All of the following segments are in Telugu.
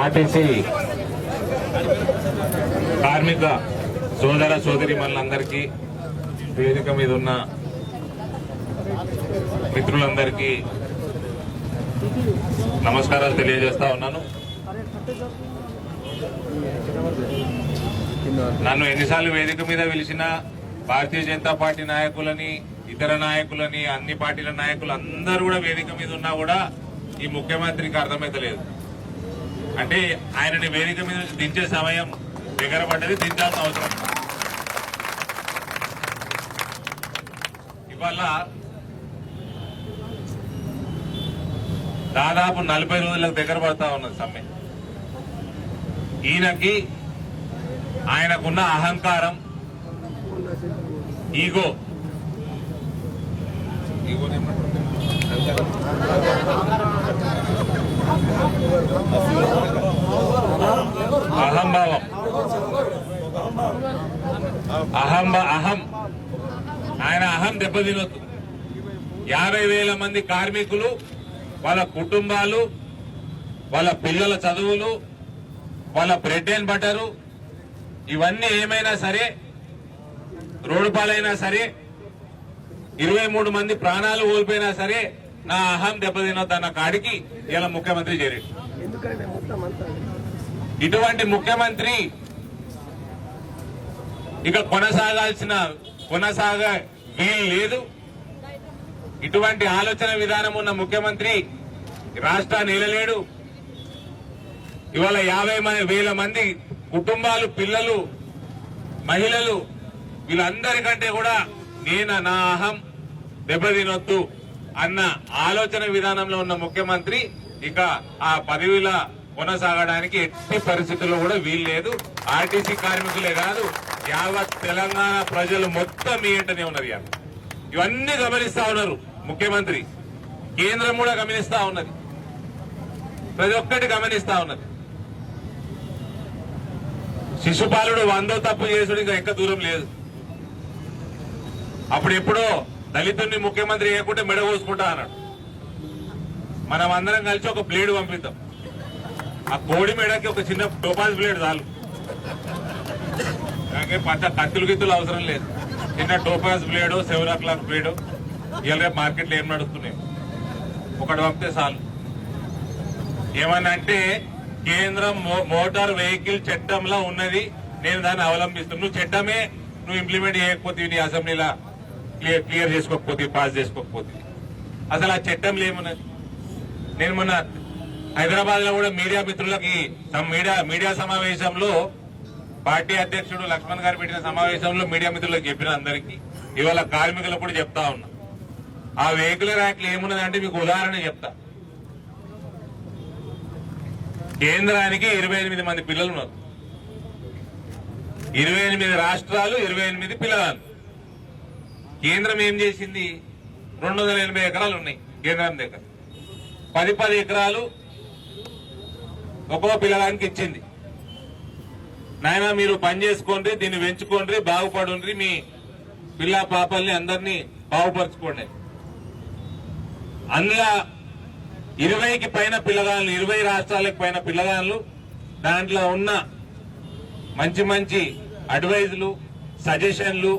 ఆర్టీసీ కార్మిక సోదర సోదరి మనందరికీ వేదిక మీద ఉన్న మిత్రులందరికీ నమస్కారాలు తెలియజేస్తా ఉన్నాను. నన్ను ఎన్నిసార్లు వేదిక మీద పిలిచినా భారతీయ జనతా పార్టీ నాయకులని ఇతర నాయకులని అన్ని పార్టీల నాయకులు అందరూ కూడా వేదిక మీద ఉన్నా కూడా ఈ ముఖ్యమంత్రికి అర్థమైతలేదు అంటే ఆయనని వేదిక మీద దించే సమయం దగ్గర పడ్డది దించాల్సిన అవసరం. ఇవాళ దాదాపు నలభై రోజులకు దగ్గర పడతా ఉన్నది సమ్మె. ఈయనకి ఆయనకున్న అహంకారం ఈగో. అహంభావం. అహం అహం. ఆయన అహం దెబ్బతినొద్దు. యాభై వేల మంది కార్మికులు వాళ్ళ కుటుంబాలు వాళ్ళ పిల్లల చదువులు వాళ్ళ బ్రెడ్ అండ్ బటరు ఇవన్నీ ఏమైనా సరే రోడ్డు పాలైనా సరే ఇరవై మూడు మంది ప్రాణాలు కోల్పోయినా సరే నా అహం దెబ్బతినొద్దన్న కాడికి ఇలా ముఖ్యమంత్రి చేరాడు ఇటువంటి ముఖ్యమంత్రి ఇక కొనసాగాల్సిన కొనసాగ వీలు లేదు. ఇటువంటి ఆలోచన విధానం ఉన్న ముఖ్యమంత్రి రాష్ట్రాన్ని ఏలలేడు ఇవాళ యాభై మ- వేల మంది కుటుంబాలు పిల్లలు మహిళలు వీళ్ళందరికంటే కూడా నేను నా అహం దెబ్బతినొద్దు అన్న ఆలోచన విధానంలో ఉన్న ముఖ్యమంత్రి ఇక ఆ పదవిల కొనసాగడానికి ఎట్టి పరిస్థితుల్లో కూడా వీల్లేదు. ఆర్టీసీ కార్మికులే కాదు యావత్ తెలంగాణ ప్రజలు మొత్తం మీ ఏంటనే ఉన్నారు ఇవన్నీ గమనిస్తా ఉన్నారు ముఖ్యమంత్రి. కేంద్రం కూడా గమనిస్తా ఉన్నది. ప్రతి ఒక్కటి గమనిస్తా ఉన్నది. శిశుపాలుడు వందో తప్పు చేసుడు ఇంకా ఎక్క దూరం లేదు. అప్పుడు ఎప్పుడో దళితుడిని ముఖ్యమంత్రి చేయకుంటే మెడ కోసుకుంటా అన్నాడు. మనం అందరం కలిసి ఒక బ్లేడ్ పంపిద్దాం. ఆ కోడి మేడకి ఒక చిన్న టోపాజ్ బ్లేడ్ చాలు. నాకే పచ్చ కత్తులు గిత్తులు అవసరం లేదు. చిన్న టోపాజ్ బ్లేడో సెవెన్ ఓ క్లాక్ బ్లేడో. ఇవాళ రేపు మార్కెట్లో ఏం నడుస్తున్నాయి. ఒకటి పంపితే చాలు. ఏమన్నా అంటే కేంద్రం మో- మోటార్ వెహికల్ చట్టంలో ఉన్నది. నేను దాన్ని అవలంబిస్తున్నాను నువ్వు చట్టమే నువ్వు ఇంప్లిమెంట్ చేయకపోతే నీ అసెంబ్లీలో క్లియర్ క్లియర్ చేసుకోకపోతే పాస్ చేసుకోకపోతే. అసలు ఆ చట్టంలో ఏమున్నది నేను మొన్న హైదరాబాద్లో కూడా మీడియా మిత్రులకి మీడియా మీడియా సమావేశంలో పార్టీ అధ్యక్షుడు లక్ష్మణ్ గారు పెట్టిన సమావేశంలో మీడియా మిత్రులకు చెప్పిన అందరికీ. ఇవాళ కార్మికులకు కూడా చెప్తా ఉన్నా. ఆ వెహికల్ ర్యాక్లు ఏమున్నదంటే మీకు ఉదాహరణ చెప్తా. కేంద్రానికి ఇరవై ఎనిమిది మంది పిల్లలు ఉన్నారు. ఇరవై ఎనిమిది రాష్ట్రాలు ఇరవై ఎనిమిది పిల్లలు. కేంద్రం ఏం చేసింది? రెండు వందల ఎనభై ఎకరాలు ఉన్నాయి కేంద్రం దగ్గర. పది పది ఎకరాలు ఒక్కో పిల్లడానికి ఇచ్చింది. నాయన మీరు పని చేసుకోండి దీన్ని పెంచుకోండి బాగుపడండి మీ పిల్ల పాపల్ని అందరినీ బాగుపరచుకోండి. అందులో ఇరవైకి పైన పిల్లగాళ్ళు ఇరవై రాష్ట్రాలకు పైన పిల్లగాళ్ళు దాంట్లో ఉన్న మంచి మంచి అడ్వైజులు సజెషన్లు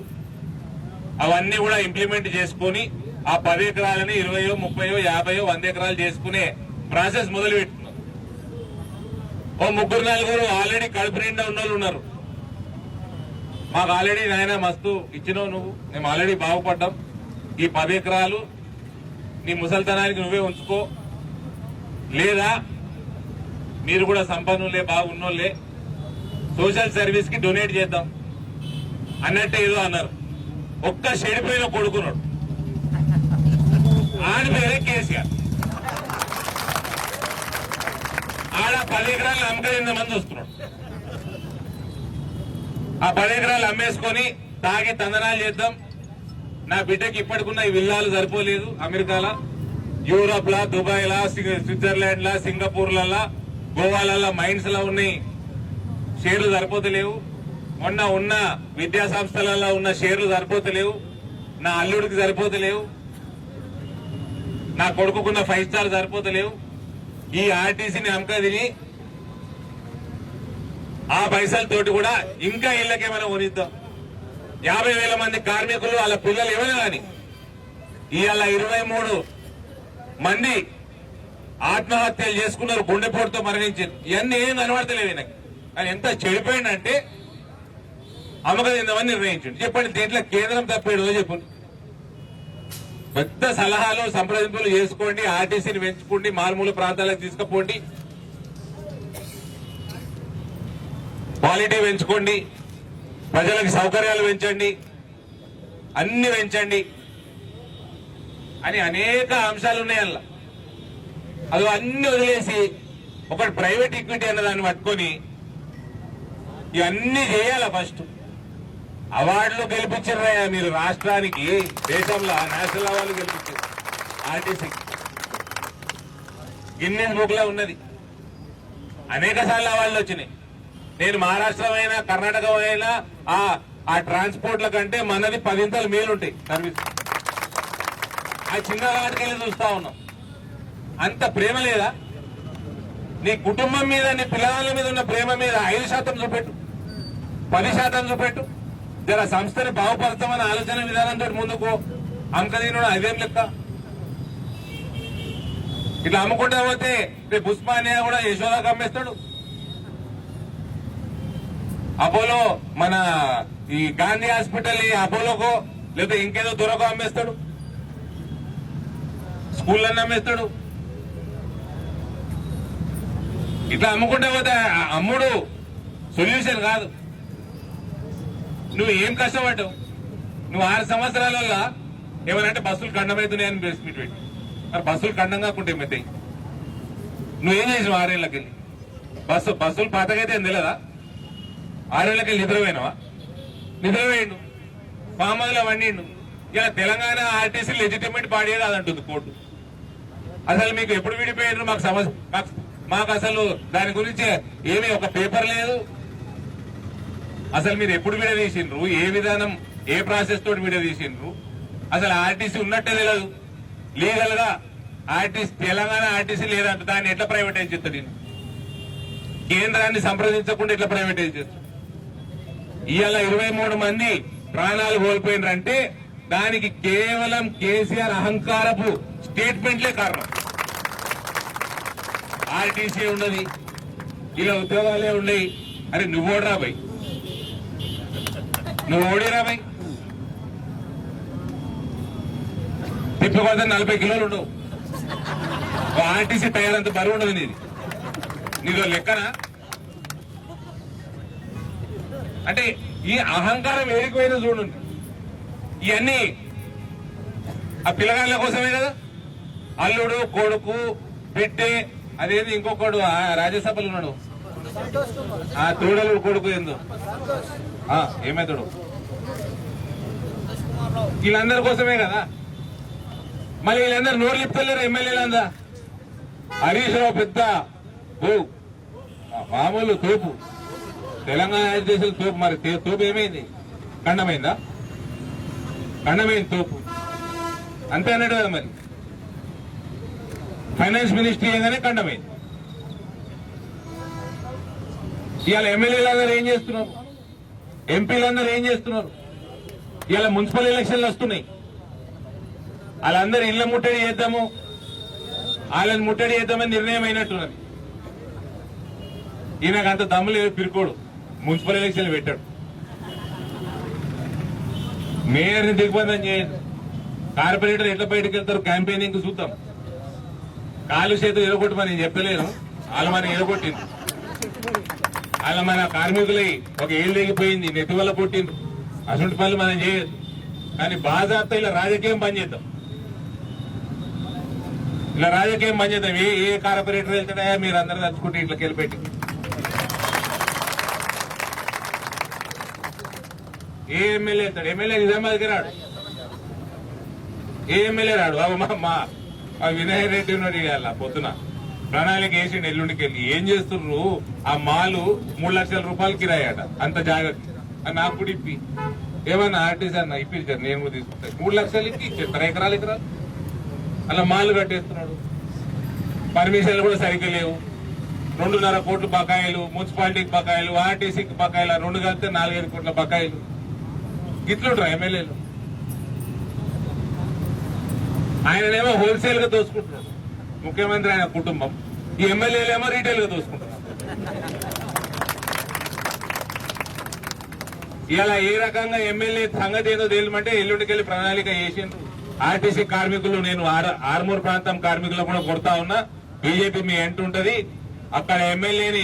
అవన్నీ కూడా ఇంప్లిమెంట్ చేసుకొని ఆ పది ఎకరాలని ఇరవయో ముప్పయో యాభయో వంద ఎకరాలు చేసుకునే ప్రాసెస్ మొదలు ఓ ముగ్గురు నలుగురు ఆల్రెడీ కడుపు నిండా ఉన్న వాళ్ళు ఉన్నారు. మాకు ఆల్రెడీ నాయన మస్తు ఇచ్చినావు నువ్వు. మేము ఆల్రెడీ బాగుపడ్డాం. ఈ పది ఎకరాలు నీ ముసల్తనానికి నువ్వే ఉంచుకో. లేదా మీరు కూడా సంపన్నులే బాగున్నోళ్ళే. సోషల్ సర్వీస్కి డొనేట్ చేద్దాం. అన్నట్టే ఏదో అన్నారు. ఒక్క చెడిపోయిన కొడుకున్నాడు. ఆడి పేరే కేసీఆర్. ఆడ పది ఎకరాలు అమ్మకం మంది వస్తున్నాడు. ఆ పది ఎకరాలు అమ్మేసుకొని తాగి తందనాలు చేద్దాం. నా బిడ్డకి ఇప్పటికున్న ఈ విల్లాలు సరిపోలేదు. అమెరికాలో యూరోప్ లా దుబాయ్ లా స్విట్జర్లాండ్ లా సింగపూర్ లలా గోవాలలా మైన్స్ లా ఉన్నాయి. షేర్లు సరిపోతలేవు. మొన్న ఉన్న విద్యా సంస్థలలో ఉన్న షేర్లు సరిపోతలేవు. నా అల్లుడికి సరిపోతలేవు. నా కొడుకుకున్న ఫైవ్ స్టార్ సరిపోతలేవు. ఈ ఆర్టీసీని అమ్మక ఆ పైసలతోటి కూడా ఇంకా ఇళ్ళకేమైనా కొనిద్దాం. యాభై వేల మంది కార్మికులు వాళ్ళ పిల్లలు ఏమైనా కానీ ఇవాళ ఇరవై మూడు మంది ఆత్మహత్యలు చేసుకున్నారు గుండెపోటుతో మరణించారు. ఇవన్నీ ఏం కనబడతలేవు నాకు ఆయన ఎంత చెడిపోయిందంటే అమ్మక ఇంతమంది నిర్ణయించండి చెప్పండి దీంట్లో కేంద్రం తప్పేదో చెప్పండి. పెద్ద సలహాలు సంప్రదింపులు చేసుకోండి ఆర్టీసీని పెంచుకోండి మారుమూల ప్రాంతాలకు తీసుకుపోండి. క్వాలిటీ పెంచుకోండి ప్రజలకు సౌకర్యాలు పెంచండి అన్ని పెంచండి. అని అనేక అంశాలు ఉన్నాయి అందులో. అది అన్ని వదిలేసి ఒకటి ప్రైవేట్ ఈక్విటీ అన్న దాన్ని పట్టుకొని ఇవన్నీ చేయాలా ఫస్ట్? అవార్డులు గెలిపించారయ్యా మీరు? రాష్ట్రానికి దేశంలో నేషనల్ అవార్డులు గెలిపించారు ఆర్టీసీ. గిన్నెస్ బుక్లో ఉన్నది. అనేక సార్లు అవార్డులు వచ్చినాయి. నేను మహారాష్ట్ర అయినా కర్ణాటక అయినా ఆ ఆ ట్రాన్స్పోర్ట్ల కంటే మనది పదింతలు మేలుంటాయి సర్వీస్. ఆ చిన్న వాటికి వెళ్ళి చూస్తా ఉన్నాం. అంత ప్రేమ లేదా? నీ కుటుంబం మీద నీ పిల్లల మీద ఉన్న ప్రేమ మీద ఐదు శాతం చూపెట్టు. పది శాతం చూపెట్టు. జర సంస్థని బాగుపడతామని ఆలోచన విధానంతో ముందుకు అమ్మకదీనుడు అదేం లెక్క? ఇట్లా అమ్ముకుంటా పోతే రేపు ఉస్మానియా కూడా యశోదాకి అమ్మేస్తాడు. అపోలో మన ఈ గాంధీ హాస్పిటల్ అపోలోకో లేదా ఇంకేదో దొరకో అమ్మేస్తాడు. స్కూళ్ళన్నీ అమ్మేస్తాడు. ఇట్లా అమ్ముకుంటే పోతే అమ్ముడు సొల్యూషన్ కాదు. నువ్వు ఏం కష్టపడ్డావు? నువ్వు ఆరు సంవత్సరాలలో ఏమనంటే బస్సులు ఖండమవుతున్నాయని ప్రెస్ మీట్ పెట్టి. మరి బస్సులు ఖండం కాకుండా ఏమవుతాయి నువ్వేం చేసినావు ఆరేళ్ళకి వెళ్ళి బస్సు బస్సులు పాతకైతే ఏం తెలియదా ఆరేళ్ళకి వెళ్ళి నిద్రపోయినావా? నిద్రపోయిండు. ఫామర్లో వండిండు. ఇలా తెలంగాణ ఆర్టీసీ లెజిటిమేట్ బాడీ కాదంటుంది కోర్టు. అసలు మీకు ఎప్పుడు విడిపోయారు మాకు సమస్య మాకు మాకు అసలు దాని గురించి ఏమీ ఒక పేపర్ లేదు. అసలు మీరు ఎప్పుడు విడదీసిండ్రు ఏ విధానం ఏ ప్రాసెస్ తోటి విడదీసిండ్రు అసలు ఆర్టీసీ ఉన్నట్టే తెలియదు లీగల్గా ఆర్టీసీ తెలంగాణ ఆర్టీసీ లేదంట. దాన్ని ఎట్లా ప్రైవేటైజ్ చేస్తాడు కేంద్రాన్ని సంప్రదించకుండా ఎట్లా ప్రైవేటైజ్ చేస్తాడు ఇవాళ ఇరవై మూడు మంది ప్రాణాలు కోల్పోయినారంటే దానికి కేవలం కేసీఆర్ అహంకారపు స్టేట్మెంట్లే కారణం. ఆర్టీసీ ఉన్నది ఇలా ఉద్యోగాలే ఉన్నాయి. అరే నువ్వు ఓడరా నువ్వు ఓడిరా బై తిప్పికొడితే నలభై కిలోలు ఉండవు. ఆర్టీసీ టైర్ అంత బరువు ఉండదు నీది. నీదో లెక్కనా? అంటే ఈ అహంకారం ఏడిపోయినా చూడండి ఇవన్నీ ఆ పిల్లగాళ్ళ కోసమే కదా. అల్లుడు కొడుకు పెట్టే అదేది ఇంకొకడు ఆ రాజ్యసభలో ఉన్నాడు. ఆ తోడలు కొడుకు ఏందో. ఆ, ఏమైతాడు? వీళ్ళందరి కోసమే కదా? మళ్ళీ వీళ్ళందరూ నోరు చెప్తలేరు ఎమ్మెల్యేలందా హరీష్ రావు పెద్ద మామూలు తోపు. తెలంగాణ దేశం తోపు మరి తోపు ఏమైంది? ఖండమైందా? ఖండమైంది తోపు. అంతే అన్నట్టు కదా మరి? ఫైనాన్స్ మినిస్ట్రీ ఏందనే ఖండమైంది. ఇవాళ ఎమ్మెల్యేలందరూ ఏం చేస్తున్నారు? ఎంపీలందరూ ఏం చేస్తున్నారు? ఇలా మున్సిపల్ ఎలక్షన్లు వస్తున్నాయి. వాళ్ళందరూ ఇళ్ళ ముట్టడి చేద్దాము. వాళ్ళని ముట్టడి చేద్దామని నిర్ణయం అయినట్టున్నది. ఈయనకు అంత దమ్ము లేదు పిరుకోడు. మున్సిపల్ ఎలక్షన్లు పెట్టాడు. మేయర్ని దిగ్బంధం చేయండి. కార్పొరేటర్ ఎట్లా బయటకు వెళ్తారు? క్యాంపెయినింగ్ చూద్దాం. కాలు చేతులు ఎరగొట్టమని నేను చెప్పలేను. వాళ్ళు మనం ఎరగొట్టింది వాళ్ళ మన కార్మికులై ఒక ఏళ్ళు దిగిపోయింది నెత్తి వల్ల పుట్టిండ్రు అటువంటి పనులు మనం చేయొద్దు. కానీ బాజాప్త ఇలా రాజకీయం పనిచేద్దాం ఇలా రాజకీయం పనిచేద్దాం ఏ ఏ కార్పొరేటర్ వెళ్తాడా మీరు అందరూ తలుచుకుంటే ఇట్లా వెళ్ళిపెట్టి ఏ ఎమ్మెల్యే వెళ్తాడు? ఎమ్మెల్యే నిజామాబాద్కి రాడు. ఏ ఎమ్మెల్యే రాడు? బాబు మా మా వినయ్ రెడ్డి ఉన్నాడు ఇవాళ పొద్దున. ప్రణాళిక వేసి ఎల్లుండికి వెళ్ళి ఏం చేస్తున్నారు ఆ మాలు మూడు లక్షల రూపాయలు కిరాయట. అంత జాగ్రత్త. అని నాకు కూడా ఇప్పి. ఏమన్నా ఆర్టీసీ అన్న ఇప్పించారు నేను కూడా తీసుకుంటాను మూడు లక్షలు ఇప్పి ఇచ్చేస్తారు ఎకరాలు ఎకరాలు. అలా మాలు కట్టేస్తున్నాడు. పర్మిషన్లు కూడా సరిగ్గా లేవు. రెండున్నర కోట్ల బకాయిలు మున్సిపాలిటీకి బకాయిలు ఆర్టీసీకి బకాయిలు రెండు కలిపితే నాలుగైదు కోట్ల బకాయిలు. గిట్లుంటారు ఎమ్మెల్యేలు? ఆయననేమో హోల్సేల్గా దోసుకుంటున్నాడు ముఖ్యమంత్రి ఆయన కుటుంబం. ఈ ఎమ్మెల్యేలేమో రీటైల్గా దోసుకుంటున్నారు ఇలా ఏ రకంగా ఎమ్మెల్యే సంగతి ఏదో తెలియమంటే ఎల్లుండికెళ్ళి ప్రణాళిక చేసిండ్రు ఆర్టీసీ కార్మికులు నేను ఆర్మూర్ ప్రాంతం కార్మికులు కూడా కొడతా ఉన్నా. బీజేపీ మీ ఎంటుంటది అక్కడ ఎమ్మెల్యేని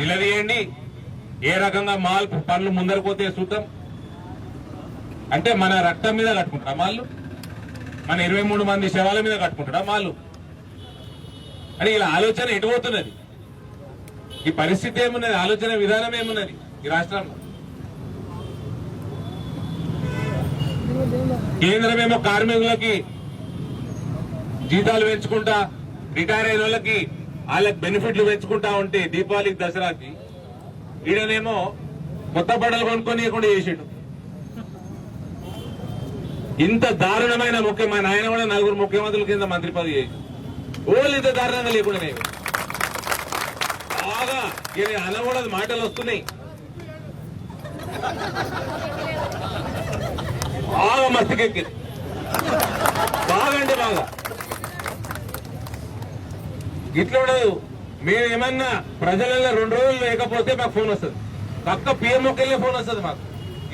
నిలదీయండి. ఏ రకంగా మాల్ పనులు ముందరపోతే చూద్దాం. అంటే మన రక్తం మీద కట్టుకుంటారా మాళ్ళు? మన ఇరవై మూడు మంది శవాల మీద కట్టుకుంటారా మాళ్ళు? అని ఇలా ఆలోచన ఎటుపోతున్నది ఈ పరిస్థితి ఏమున్నది? ఆలోచన విధానం ఏమున్నది ఈ రాష్ట్రంలో? కేంద్రమేమో కార్మికులకి జీతాలు పెంచుకుంటా రిటైర్ అయిన వాళ్ళకి వాళ్ళకి బెనిఫిట్లు పెంచుకుంటా ఉంటే దీపావళికి దసరాకి ఈడనేమో కొత్త బట్టలు కొనుక్కొని కూడా చేసిండు. ఇంత దారుణమైన ముఖ్యమైన ఆయన కూడా నలుగురు ముఖ్యమంత్రుల కింద మంత్రి పదవి చేసి ఓళ్ళు ఇంత దారుణంగా లేకుండా బాగా ఈయన అనకూడదు మాటలు వస్తున్నాయి. బాగా మస్తికెక్కి బాగా అంటే బాగా. ఇట్లా ఉండదు. మేము ఏమన్నా ప్రజలలో రెండు రోజులు లేకపోతే మాకు ఫోన్ వస్తుంది. పక్క పిఎంఓకి వెళ్ళే ఫోన్ వస్తుంది మాకు.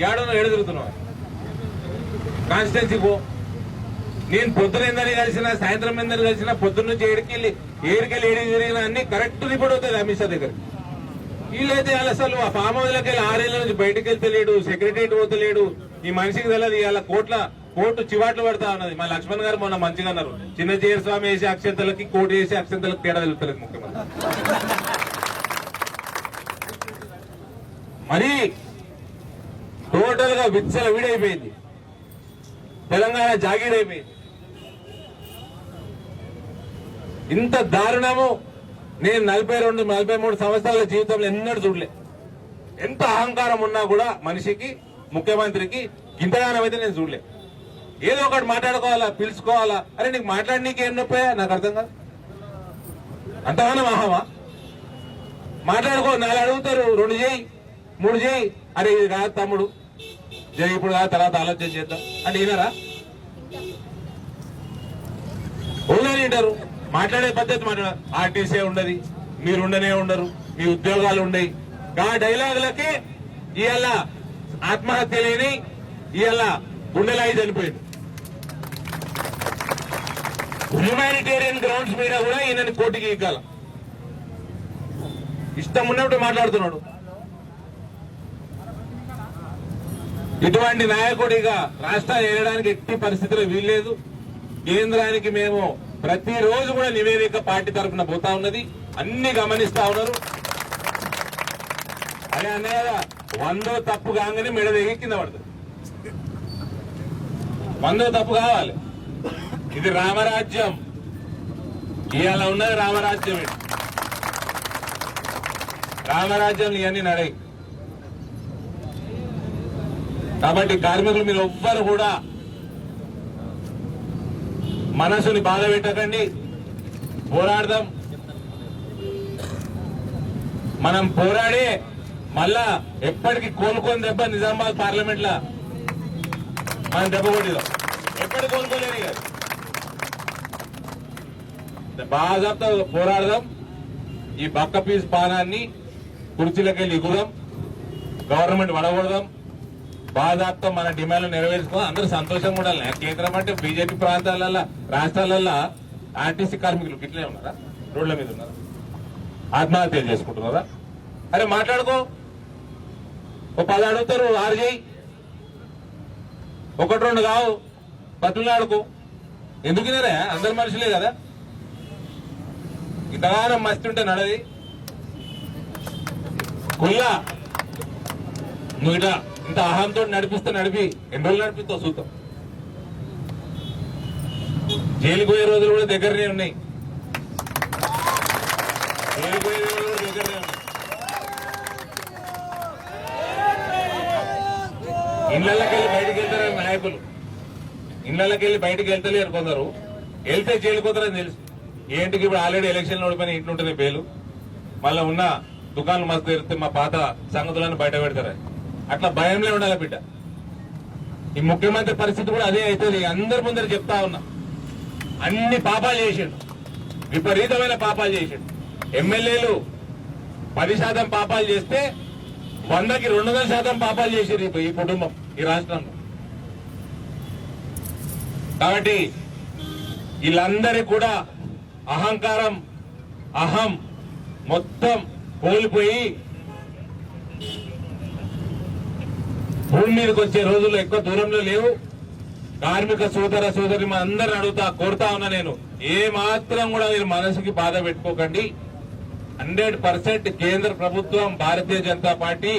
ఏడో ఏడు తిరుగుతున్నాం. కాన్స్టిట్యున్సీ పో. నేను పొద్దున ఎందని కలిసిన సాయంత్రం ఎందరి కలిసిన పొద్దున్న నుంచి ఏడుకెళ్ళి ఏడుకెళ్ళి ఏడు జరిగిన అన్ని కరెక్ట్ రిపోర్ట్ అవుతుంది అమిత్ షా దగ్గర. వీళ్ళైతే అసలు ఆ ఫామ్ హౌస్లకి వెళ్ళి ఆరేళ్ళ నుంచి బయటకు వెళ్తలేడు సెక్రటరియట్ పోతలేడు ఈ మనిషికి తెలియదు ఇవాళ కోట్ల కోర్టు చివాట్లు పడతా ఉన్నది. మా లక్ష్మణ్ గారు మొన్న మంచిగా అన్నారు. చిన్న జీర స్వామి వేసే అక్షంతలకి కోర్టు వేసే అక్షంతలకు తేడా తెలుపుతలేదు ముఖ్యమంత్రి. మరి టోటల్గా విచ్చల వీడైపోయింది తెలంగాణ జాగీరైపోయింది. ఇంత దారుణము. నేను నలభై రెండు నలభై మూడు సంవత్సరాల జీవితంలో ఎన్నడూ చూడలే. ఎంత అహంకారం ఉన్నా కూడా మనిషికి ముఖ్యమంత్రికి ఇంతగానం అయితే నేను చూడలే. ఏదో ఒకటి మాట్లాడుకోవాలా పిలుచుకోవాలా? అరే నీకు మాట్లాడనీకి ఏం నొప్పా నాకు అర్థం కాదు. అంతగానో మహామా మాట్లాడుకో నాలుగు అడుగుతారు రెండు చేయి మూడు చేయి. అరే ఇది కాదు తమ్ముడు. జై ఇప్పుడు కాదు తర్వాత ఆలోచన చేద్దాం. అంటే వినరా? ఓన్లీ వింటారు. మాట్లాడే పద్ధతి మన ఆర్టీసీ ఉండదు. మీరు ఉండనే ఉండరు. మీ ఉద్యోగాలు ఉండయి. ఆ డైలాగులకి ఇవాళ ఆత్మహత్య లేని ఇవాళ గుండెలాయి చనిపోయింది. హ్యూమానిటేరియన్ గ్రౌండ్స్ మీద కూడా ఈయనని కోర్టుకి ఎక్కాల ఇష్టం ఉన్నప్పుడు మాట్లాడుతున్నాడు. ఇటువంటి నాయకుడిగా రాష్ట్రాన్ని ఏలడానికి ఎట్టి పరిస్థితుల్లో వీల్లేదు. కేంద్రానికి మేము ప్రతిరోజు కూడా నివేదిక పార్టీ తరఫున పోతా ఉన్నది. అన్ని గమనిస్తా ఉన్నారు. అదే అన్నయ్య కదా, వందో తప్పు కాగానే మెడ దిగి కింద పడుతుంది. వందో తప్పు కావాలి. ఇది రామరాజ్యం. ఇవాళ ఉన్నది రామరాజ్యం ఇది. రామరాజ్యం ఇవన్నీ నడై కాబట్టి కార్మికులు మీరు ఎవ్వరు కూడా మనసుని బాధ పెట్టకండి. పోరాడదాం. మనం పోరాడే మళ్ళా ఎప్పటికి కోలుకొని దెబ్బ నిజామాబాద్ పార్లమెంట్ లా మనం దెబ్బ కొట్టిదాం ఎప్పటికి కోలుకోలేని కదా బాగా పోరాడదాం. ఈ బక్క పీస్ పానాన్ని కుర్చీలకెళ్ళి ఎగుదాం గవర్నమెంట్ వడగొడదాం. బాధాప్తో మన డిమాండ్లు నెరవేర్చుకుని అందరూ సంతోషంగా ఉండాలి. కేంద్రం అంటే బీజేపీ ప్రాంతాలలో రాష్ట్రాలలో ఆర్టీసీ కార్మికులు ఇట్లే ఉన్నారా? రోడ్ల మీద ఉన్నారా? ఆత్మహత్యలు చేసుకుంటున్నారా? అరే మాట్లాడుకో. ఓ పది అడుగుతారు ఆరు చేయి. ఒకటి రెండు కావు. పట్టులాడుకో ఎందుకు తినరా అందరు మనుషులే కదా. ఇంతగానం మస్తు ఉంటే నడది కుల్లా. నువ్వు ఇంత అహంతో నడిపిస్తే నడిపి ఎన్ని రోజులు నడిపిస్తావు చూద్దాం పోయే రోజులు కూడా దగ్గరనే ఉన్నాయి. జైలుకు పోయే రోజులు కూడా దగ్గరనే ఉన్నాయి. బయటికి వెళ్తారు నాయకులు. ఇళ్ళకెళ్ళి బయటకు వెళ్తలేరు కొందరు. వెళ్తే జైలుకు పోతారని తెలుసు. ఏంటికి ఇప్పుడు ఆల్రెడీ ఎలక్షన్ ఓడిపోయిన ఇంట్లో ఉంటుంది పేలు. మళ్ళీ ఉన్న దుకాణం మస్తు తెరిస్తే మా పాత సంగతులను బయట పెడతారు. అట్లా భయంలో ఉండాలి బిడ్డ. ఈ ముఖ్యమంత్రి పరిస్థితి కూడా అదే అవుతుంది అందరి ముందర చెప్తా ఉన్నా. అన్ని పాపాలు చేసిండు. విపరీతమైన పాపాలు చేసిండు. ఎమ్మెల్యేలు పది శాతం పాపాలు చేస్తే వందకి రెండు వందల శాతం పాపాలు చేసారు ఈ కుటుంబం ఈ రాష్ట్రంలో. కాబట్టి వీళ్ళందరికీ కూడా అహంకారం అహం మొత్తం కోల్పోయి భూమి మీదకి వచ్చే రోజులు ఎక్కువ దూరంలో లేవు. కార్మిక సోదర సోదరి మా అందరిని అడుగుతా కోరుతా ఉన్నా నేను ఏ మాత్రం కూడా మీరు మనసుకి బాధ పెట్టుకోకండి. హండ్రెడ్ పర్సెంట్ కేంద్ర ప్రభుత్వం భారతీయ జనతా పార్టీ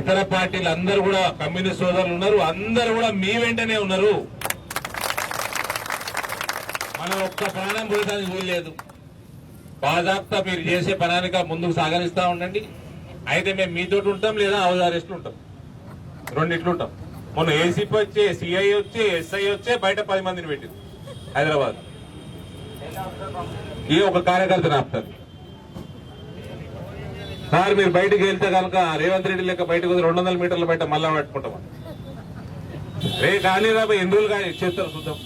ఇతర పార్టీలు అందరూ కూడా కమ్యూనిస్ట్ సోదరులు ఉన్నారు. అందరూ కూడా మీ వెంటనే ఉన్నారు. మనం ఒక్క ప్రాణం పోయడానికి వీల్లేదు బాజాప్తా మీరు చేసే పనానిక ముందుకు సాగరిస్తా ఉండండి. అయితే మేము మీతోటి ఉంటాం లేదా అవదారిస్తూ ఉంటాం. రెండిట్లు ఉంటాం. మొన్న ఏసీపీ వచ్చి సిఐ వచ్చి ఎస్ఐ వచ్చే బయట పది మందిని పెట్టింది. హైదరాబాద్. ఈ ఒక కార్యకర్త ఆపుతారు. సార్ మీరు బయటకు వెళ్తే కనుక రేవంత్ రెడ్డి లెక్క బయటకు రెండు వందల మీటర్ల బయట మళ్ళా పెట్టుకుంటాం రే కానీ రాబోయే ఎన్ని రోజులు కానీ చేస్తారు చూద్దాం.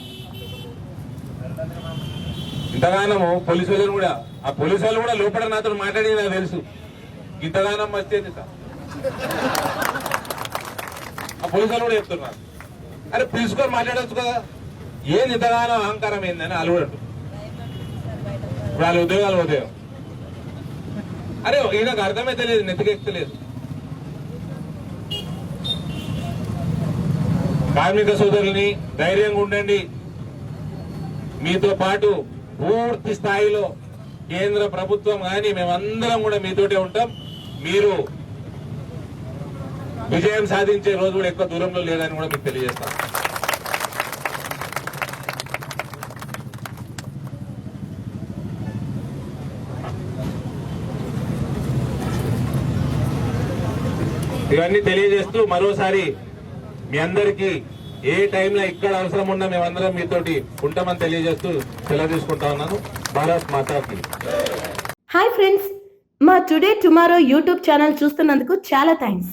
ఇంతగానము పోలీసు వాళ్ళని కూడా ఆ పోలీసు వాళ్ళు కూడా లోపల నాతో మాట్లాడి నాకు తెలుసు. ఇంతగానం వచ్చేది సార్? ఆ పోలీసులు కూడా చెప్తున్నారు. అరే పిలుచుకొని మాట్లాడచ్చు కదా. ఏ నితగానో అహంకారం ఏందని అలవాడు ఇప్పుడు వాళ్ళ ఉద్యోగాలు ఉదయం. అరే ఈయనకు అర్థమైతే లేదు నెత్తికెక్కలేదు. కార్మిక సోదరుల్ని ధైర్యంగా ఉండండి. మీతో పాటు పూర్తి స్థాయిలో కేంద్ర ప్రభుత్వం కానీ మేమందరం కూడా మీతోటే ఉంటాం. మీరు విజయం సాధించే రోజు కూడా ఎక్కువ దూరంలో లేదని కూడా మీకు తెలియజేస్తాం. ఇవన్నీ తెలియజేస్తూ మరోసారి మీ అందరికీ ఏ టైంలో ఇక్కడ అవసరం ఉన్నా మేమందరం మీతోటి ఉంటామని తెలియజేస్తూ సెలవు తీసుకుంటా ఉన్నాను. భారత్ మాతాకి. హాయ్ ఫ్రెండ్స్ మా టుడే టుమారో యూట్యూబ్ ఛానల్ చూస్తున్నందుకు చాలా థ్యాంక్స్